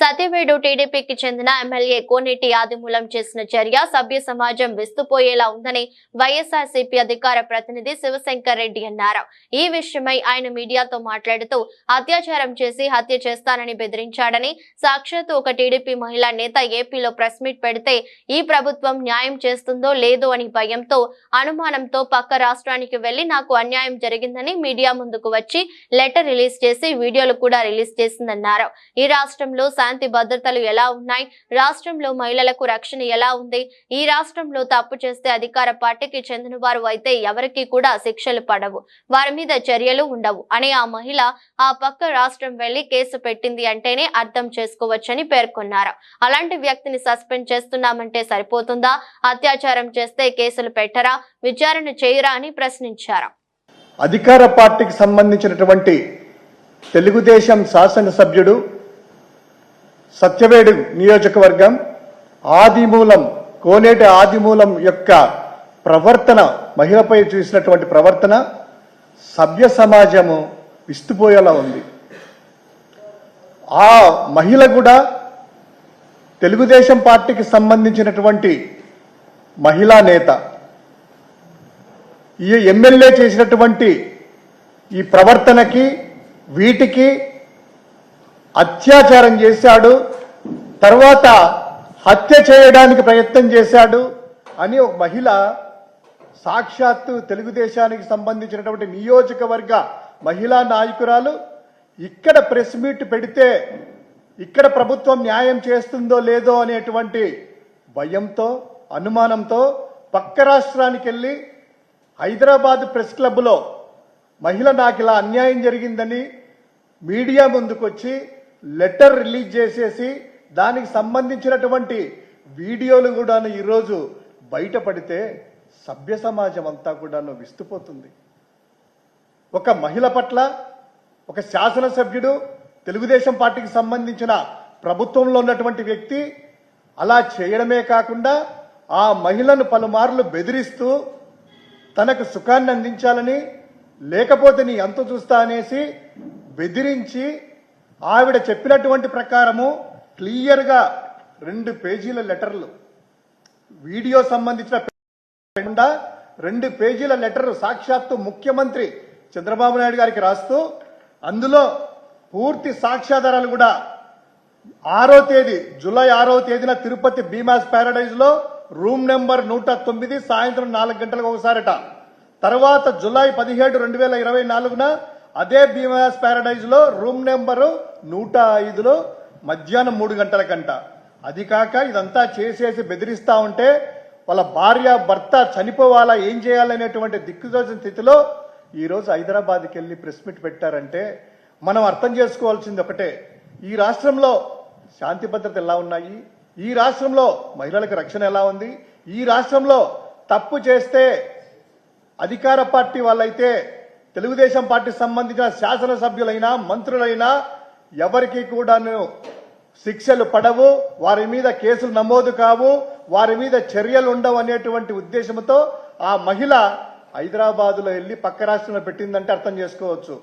సత్యవేడు టీడీపీకి చెందిన ఎమ్మెల్యే కోనేటి ఆదిమూలం చేసిన చర్య సభ్య సమాజం విస్తుపోయేలా ఉందని వైఎస్ఆర్సీపీ అధికార ప్రతినిధి శివశంకర్ రెడ్డి అన్నారు. ఈ విషయమై ఆయన మీడియాతో మాట్లాడుతూ అత్యాచారం చేసి హత్య చేస్తానని బెదిరించాడని సాక్షాత్తు ఒక టీడీపీ మహిళా నేత ఏపీలో ప్రెస్ మీట్ పెడితే ఈ ప్రభుత్వం న్యాయం చేస్తుందో లేదో అని భయంతో అనుమానంతో పక్క రాష్ట్రానికి వెళ్ళి నాకు అన్యాయం జరిగిందని మీడియా ముందుకు వచ్చి లెటర్ రిలీజ్ చేసి వీడియోలు కూడా రిలీజ్ చేసిందన్నారు. ఈ రాష్ట్రంలో శాంతి భద్రతలు ఎలా ఉన్నాయి? రాష్ట్రంలో మహిళలకు రక్షణ ఎలా ఉంది? ఈ రాష్ట్రంలో తప్పు చేస్తే అధికార పార్టీకి చెందిన వారు అయితే ఎవరికి కూడా శిక్షలు పడవు. వారి మీద చర్యలు ఉండవు. అని ఆ మహిళ ఆ పక్క రాష్ట్రం వెళ్ళి కేసు పెట్టింది అంటేనే అర్థం చేసుకోవచ్చని పేర్కొన్నారు. అలాంటి వ్యక్తిని సస్పెండ్ చేస్తున్నామంటే సరిపోతుందా? అత్యాచారం చేస్తే కేసులు పెట్టరా? విచారణ చేయరా అని ప్రశ్నించారు. అధికార పార్టీకి సంబంధించినటువంటి తెలుగుదేశం శాసనసభ్యుడు సత్యవేడు నియోజకవర్గం ఆదిమూలం కోనేటి ఆదిమూలం యొక్క ప్రవర్తన మహిళపై చూసినటువంటి ప్రవర్తన సభ్య సమాజము విస్తుపోయేలా ఉంది. ఆ మహిళ కూడా తెలుగుదేశం పార్టీకి సంబంధించినటువంటి మహిళా నేత. ఈ ఎమ్మెల్యే చేసినటువంటి ఈ ప్రవర్తనకి వీటికి అత్యాచారం చేశాడు తర్వాత హత్య చేయడానికి ప్రయత్నం చేశాడు అని ఒక మహిళ సాక్షాత్తు తెలుగుదేశానికి సంబంధించినటువంటి నియోజకవర్గ మహిళా నాయకురాలు ఇక్కడ ప్రెస్ మీట్ పెడితే ఇక్కడ ప్రభుత్వం న్యాయం చేస్తుందో లేదో అనేటువంటి భయంతో అనుమానంతో పక్క రాష్ట్రానికి వెళ్ళి హైదరాబాద్ ప్రెస్ క్లబ్లో మహిళ నాకు ఇలా అన్యాయం జరిగిందని మీడియా ముందుకొచ్చి లెటర్ రిలీజ్ చేసేసి దానికి సంబంధించినటువంటి వీడియోలు కూడాను ఈరోజు బయటపడితే సభ్య సమాజం అంతా కూడాను విస్తుపోతుంది. ఒక మహిళ పట్ల ఒక శాసనసభ్యుడు తెలుగుదేశం పార్టీకి సంబంధించిన ప్రభుత్వంలో ఉన్నటువంటి వ్యక్తి అలా చేయడమే కాకుండా ఆ మహిళను పలుమార్లు బెదిరిస్తూ తనకు సుఖాన్ని అందించాలని లేకపోతే నీ అంత చూస్తా అనేసి బెదిరించి ఆవిడ చెప్పినటువంటి ప్రకారము క్లియర్గా రెండు పేజీల లెటర్లు. వీడియో సంబంధించిన రెండు పేజీల లెటర్ సాక్షాత్తు ముఖ్యమంత్రి చంద్రబాబు నాయుడు గారికి రాస్తూ అందులో పూర్తి సాక్ష్యాధారాలు కూడా ఆరో తేదీ జూలై ఆరో తేదీన తిరుపతి బీమాస్ ప్యారడైజ్లో రూమ్ నెంబర్ నూట తొమ్మిది సాయంత్రం నాలుగు గంటలకు ఒకసారట. తర్వాత జూలై పదిహేడు రెండు వేల ఇరవై నాలుగున అదే బీమాస్ ప్యారడైజ్లో రూమ్ నెంబరు నూట ఐదులో మధ్యాహ్నం మూడు గంటల కంట అది కాక ఇదంతా చేసేసి బెదిరిస్తా ఉంటే వాళ్ళ భార్య భర్త చనిపోవాలా ఏం చేయాలనేటువంటి దిక్కుదోచిన స్థితిలో ఈరోజు హైదరాబాద్కి వెళ్ళి ప్రెస్ మీట్ పెట్టారంటే మనం అర్థం చేసుకోవాల్సింది ఒకటే. ఈ రాష్ట్రంలో శాంతి భద్రత ఎలా ఉన్నాయి? ఈ రాష్ట్రంలో మహిళలకు రక్షణ ఎలా ఉంది? ఈ రాష్ట్రంలో తప్పు చేస్తే అధికార పార్టీ వాళ్ళైతే తెలుగుదేశం పార్టీకి సంబంధించిన శాసనసభ్యులైనా మంత్రులైనా ఎవరికి కూడాను శిక్షలు పడవు వారి మీద కేసులు నమోదు కావు వారి మీద చర్యలు ఉండవు అనేటువంటి ఉద్దేశంతో ఆ మహిళ హైదరాబాదులో వెళ్ళి పక్క రాష్ట్రంలో పెట్టిందంటే అర్థం చేసుకోవచ్చు.